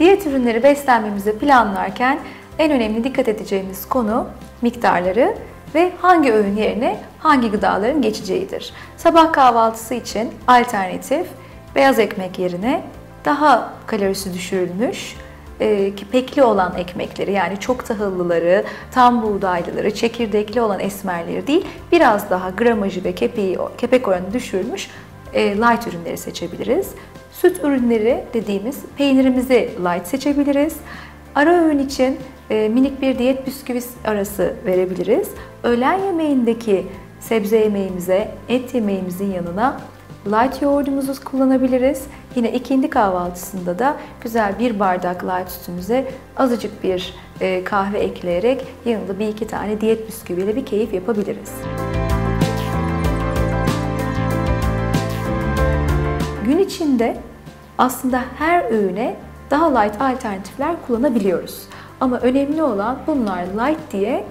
Diyet ürünleri beslenmemizi planlarken en önemli dikkat edeceğimiz konu miktarları ve hangi öğün yerine hangi gıdaların geçeceğidir. Sabah kahvaltısı için alternatif beyaz ekmek yerine daha kalorisi düşürülmüş, e, pekli olan ekmekleri yani çok tahıllıları, tam buğdaylıları, çekirdekli olan esmerleri değil biraz daha gramajı ve kepeği, kepek oranı düşürülmüş e, light ürünleri seçebiliriz. Süt ürünleri dediğimiz peynirimizi light seçebiliriz. Ara öğün için e, minik bir diyet bisküvi arası verebiliriz. Öğlen yemeğindeki sebze yemeğimize, et yemeğimizin yanına light yoğurdumuzu kullanabiliriz. Yine ikindi kahvaltısında da güzel bir bardak light sütümüze azıcık bir e, kahve ekleyerek yanında bir iki tane diyet bisküviyle bir keyif yapabiliriz. Gün içinde aslında her öğüne daha light alternatifler kullanabiliyoruz. Ama önemli olan bunlar light diye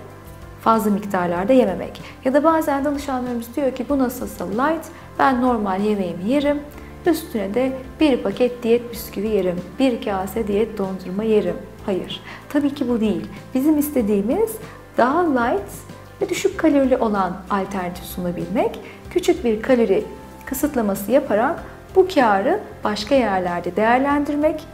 fazla miktarlarda yememek. Ya da bazen danışanlarımız diyor ki bu nasılsa light, ben normal yemeğimi yerim, üstüne de bir paket diyet bisküvi yerim, bir kase diyet dondurma yerim. Hayır, tabii ki bu değil. Bizim istediğimiz daha light ve düşük kalorili olan alternatif sunabilmek, küçük bir kalori kısıtlaması yaparak bu karı başka yerlerde değerlendirmek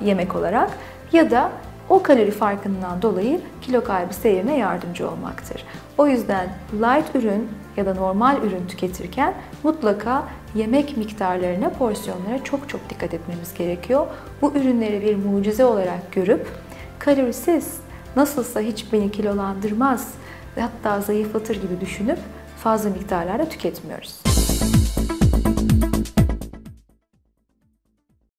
yemek olarak ya da o kalori farkından dolayı kilo kaybı seyrine yardımcı olmaktır. O yüzden light ürün ya da normal ürün tüketirken mutlaka yemek miktarlarına, porsiyonlara çok çok dikkat etmemiz gerekiyor. Bu ürünleri bir mucize olarak görüp kalorisiz, nasılsa hiç beni kilolandırmaz hatta zayıflatır gibi düşünüp fazla miktarlarda tüketmiyoruz.